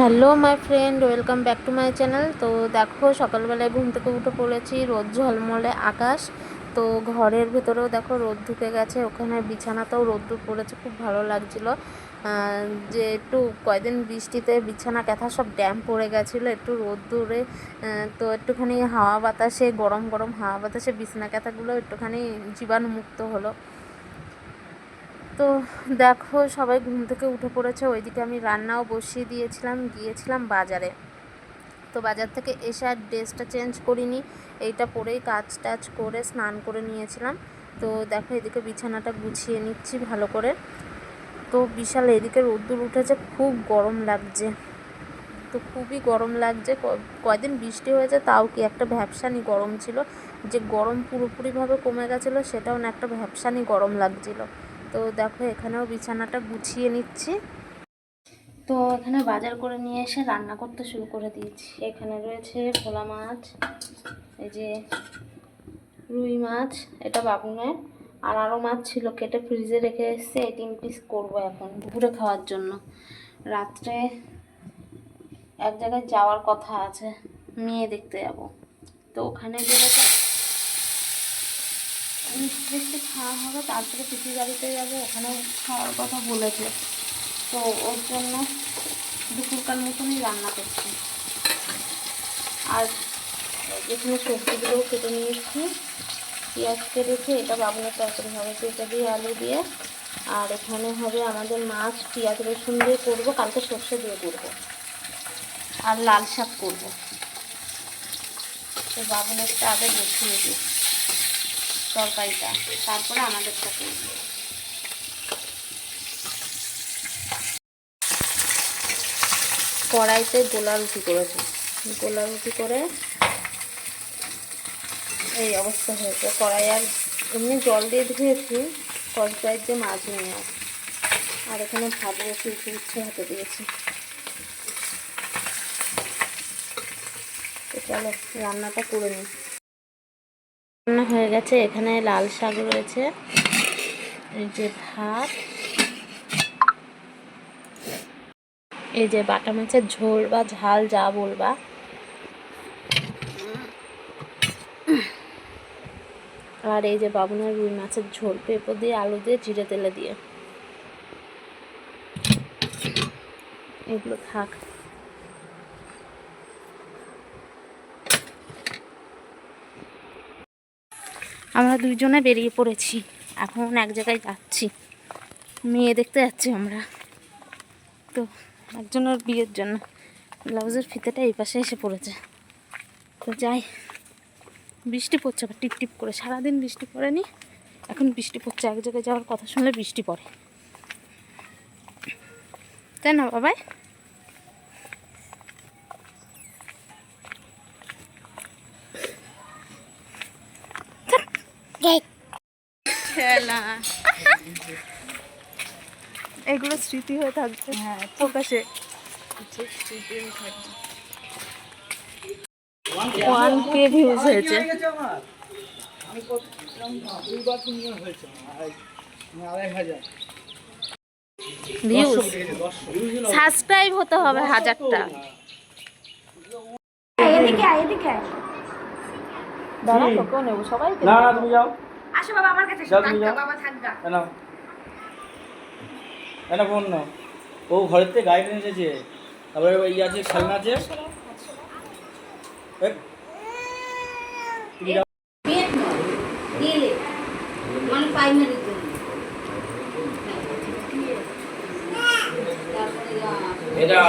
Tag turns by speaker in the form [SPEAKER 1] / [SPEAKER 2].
[SPEAKER 1] Hello my friend, welcome back to my channel. তো দেখো, সকালবেলায় ঘুম থেকে উঠে পড়েছি, রোদ ঝলমলে আকাশ। তো ঘরের ভেতরেও দেখো, রোদ ঢুকে গেছে, ওখানে বিছানাতেও রোদ্দুর পড়েছে, খুব ভালো লাগছিল। যে একটু কয়দিন বৃষ্টিতে বিছানা, ক্যাথা সব ড্যাম পড়ে গেছিল, একটু রোদ্দুরে তো একটুখানি হাওয়া বাতাসে, গরম গরম হাওয়া বাতাসে বিছানা, ক্যাথাগুলো একটুখানি জীবাণুমুক্ত হলো। তো দেখো, সবাই ঘুম থেকে উঠে পড়েছে। ওইদিকে আমি রান্নাও বসিয়ে দিয়েছিলাম, গিয়েছিলাম বাজারে। তো বাজার থেকে এসে আর ড্রেসটা চেঞ্জ করিনি। এইটা পরেই কাজ টাজ করে স্নান করে নিয়েছিলাম। তো দেখো, এদিকে বিছানাটা গুছিয়ে নিচ্ছি ভালো করে। তো বিশাল, এদিকে রোদ্দুর উঠেছে, খুব গরম লাগছে। তো খুবই গরম লাগছে। কয়দিন বৃষ্টি হয়েছে, তাও কি একটা ভ্যাপসানি গরম ছিল। যে গরম পুরোপুরিভাবে কমে গেছিল, সেটাও না একটা ভ্যাপসানি গরম লাগছিল। তো দেখো এখানেও বিছানাটা গুছিয়ে নিচ্ছি। তো এখানে বাজার করে নিয়ে এসে রান্না করতে শুরু করে দিয়েছি। এখানে রয়েছে ভোলা মাছ, এই যে রুই মাছ, এটা বাবুনের। আর আরও মাছ ছিল, কেটে ফ্রিজে রেখে এসেছে, এই তিন পিস করব এখন দুপুরে খাওয়ার জন্য। রাত্রে এক জায়গায় যাওয়ার কথা আছে মেয়ে দেখতে যাব। তো ওখানে গেলে তো মিষ্টি মিষ্টি খাওয়া হবে তারপরে পিসি বাড়িতে যাবে ওখানে খাওয়ার কথা বলেছে। তো ওর জন্য দুপুরকার মতনই রান্না করছি। আর যেখানে সবজিগুলোও কেটে নিয়েছি। পেঁয়াজ কেটেছে, এটা বাবুনের তরকারি হবে পেঁচা দিয়ে আলু দিয়ে। আর এখানে হবে আমাদের মাছ, পেঁয়াজ, রসুন দিয়ে করব, কালকে সর্ষে দিয়ে করব। আর লাল শাক করব। তো বাবুনেরটা আগে বসিয়ে দিই। তরকারিটা, তারপরে আমাদেরটা করব কড়াইতে গোলা রুটি করেছি। গোলা রুটি করে এই অবস্থা হয়েছে। কড়াই আর এমনি জল দিয়ে ধুয়েছি কড়াই দিয়ে মাছ নিয়ে আর এখানে ভাত বসিয়েছি উচ্ছে হাতে দিয়েছি। চলো, রান্নাটা করে নিই। রান্না হয়ে গেছে। এখানে লাল শাক রয়েছে। এই যে ভাত। এই যে বাটা মাছের ঝোল বা ঝাল যা বলবা। আর এই যে বাবুনের রুই মাছের ঝোল, পেঁপো দিয়ে আলু দিয়ে জিরে তেলে দিয়ে। এগুলো থাক। আমরা দুইজনে বেরিয়ে পড়েছি। এখন এক জায়গায় যাচ্ছি। মেয়ে দেখতে যাচ্ছি আমরা। তো একজনের বিয়ের জন্য। ব্লাউজের ফিতেটা এই পাশে এসে পড়েছে। তো যাই। বৃষ্টি পড়ছে আবার টিপ টিপ করে। সারাদিন বৃষ্টি পড়েনি। এখন বৃষ্টি পড়ছে। এক জায়গায় যাওয়ার কথা শুনলে বৃষ্টি পড়ে। তাই না বাবাই? এগুলো স্মৃতি হয়ে থাকবে। হ্যাঁ প্রকাশে। ওয়ান কে ভিউজ হয়েছে। ভিউজ সাবস্ক্রাইব হতে হবে হাজারটা।
[SPEAKER 2] এদিকে এদিকে আয়
[SPEAKER 1] দাঁড়া তোকেও নেব সবাই
[SPEAKER 3] না না তুমি যাও।
[SPEAKER 2] আসো বাবা আমার কাছে
[SPEAKER 3] যাও তুমি যাও।
[SPEAKER 2] বাবা থাকগা
[SPEAKER 3] কেন কেন ফোন নাও। ও ঘরের থেকে গাড়ি নিয়ে এসেছে তারপরে ওই ইয়ে আছে খেলনা আছে।
[SPEAKER 2] মানে প্রাইমারি
[SPEAKER 3] এটা।